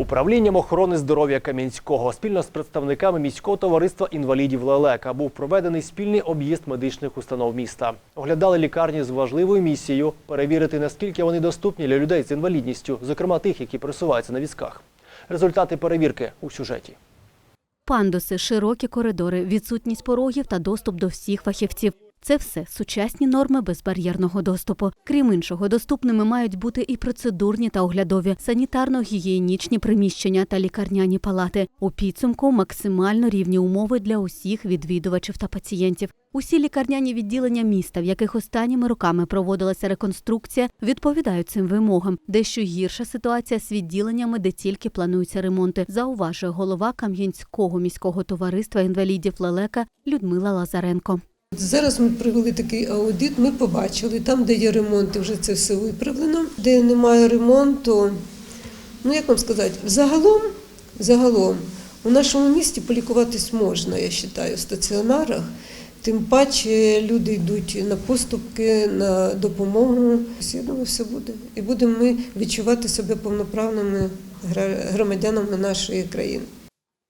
Управлінням охорони здоров'я Кам'янського спільно з представниками міського товариства інвалідів Лелека був проведений спільний об'їзд медичних установ міста. Оглядали лікарні з важливою місією перевірити, наскільки вони доступні для людей з інвалідністю, зокрема тих, які пересуваються на візках. Результати перевірки у сюжеті. Пандуси, широкі коридори, відсутність порогів та доступ до всіх фахівців. Це все сучасні норми безбар'єрного доступу. Крім іншого, доступними мають бути і процедурні та оглядові, санітарно-гігієнічні приміщення та лікарняні палати. У підсумку максимально рівні умови для усіх відвідувачів та пацієнтів. Усі лікарняні відділення міста, в яких останніми роками проводилася реконструкція, відповідають цим вимогам. Дещо гірша ситуація з відділеннями, де тільки плануються ремонти, зауважує голова Кам'янського міського товариства інвалідів Лелека Людмила Лазаренко. Зараз ми провели такий аудит, ми побачили, там, де є ремонт, вже це все виправлено. Де немає ремонту, ну як вам сказати, загалом, загалом у нашому місті полікуватись можна, я вважаю, в стаціонарах. Тим паче люди йдуть на поступки, на допомогу. Я думаю, все буде. І будемо ми відчувати себе повноправними громадянами нашої країни.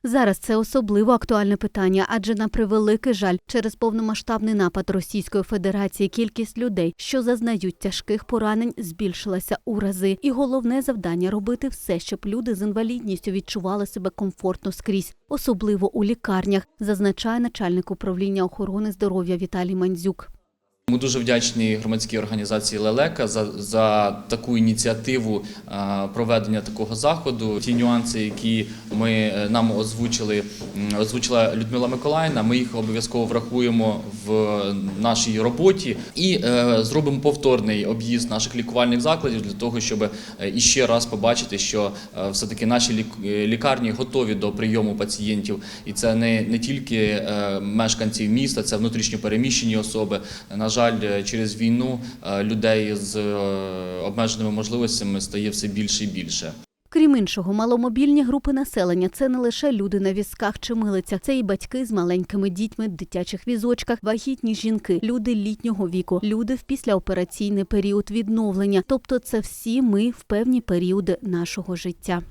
Зараз це особливо актуальне питання, адже на превеликий жаль, через повномасштабний напад Російської Федерації кількість людей, що зазнають тяжких поранень, збільшилася у рази. І головне завдання робити все, щоб люди з інвалідністю відчували себе комфортно скрізь, особливо у лікарнях, зазначає начальник управління охорони здоров'я Віталій Мандзюк. Ми дуже вдячні громадській організації Лелека за, за таку ініціативу е, проведення такого заходу. Ті нюанси, які ми е, нам озвучили, озвучила Людмила Миколаївна, ми їх обов'язково врахуємо в нашій роботі і е, зробимо повторний об'їзд наших лікувальних закладів для того, щоб е, іще раз побачити, що е, все-таки наші лік- лікарні готові до прийому пацієнтів, і це не, не тільки е, мешканці міста, це внутрішньо переміщені особи. На жаль, е, через війну е, людей з е, обмеженими можливостями стає все більше і більше. Крім іншого, маломобільні групи населення це не лише люди на візках чи милицях, це і батьки з маленькими дітьми в дитячих візочках, вагітні жінки, люди літнього віку, люди в післяопераційний період відновлення. Тобто, це всі ми в певні періоди нашого життя.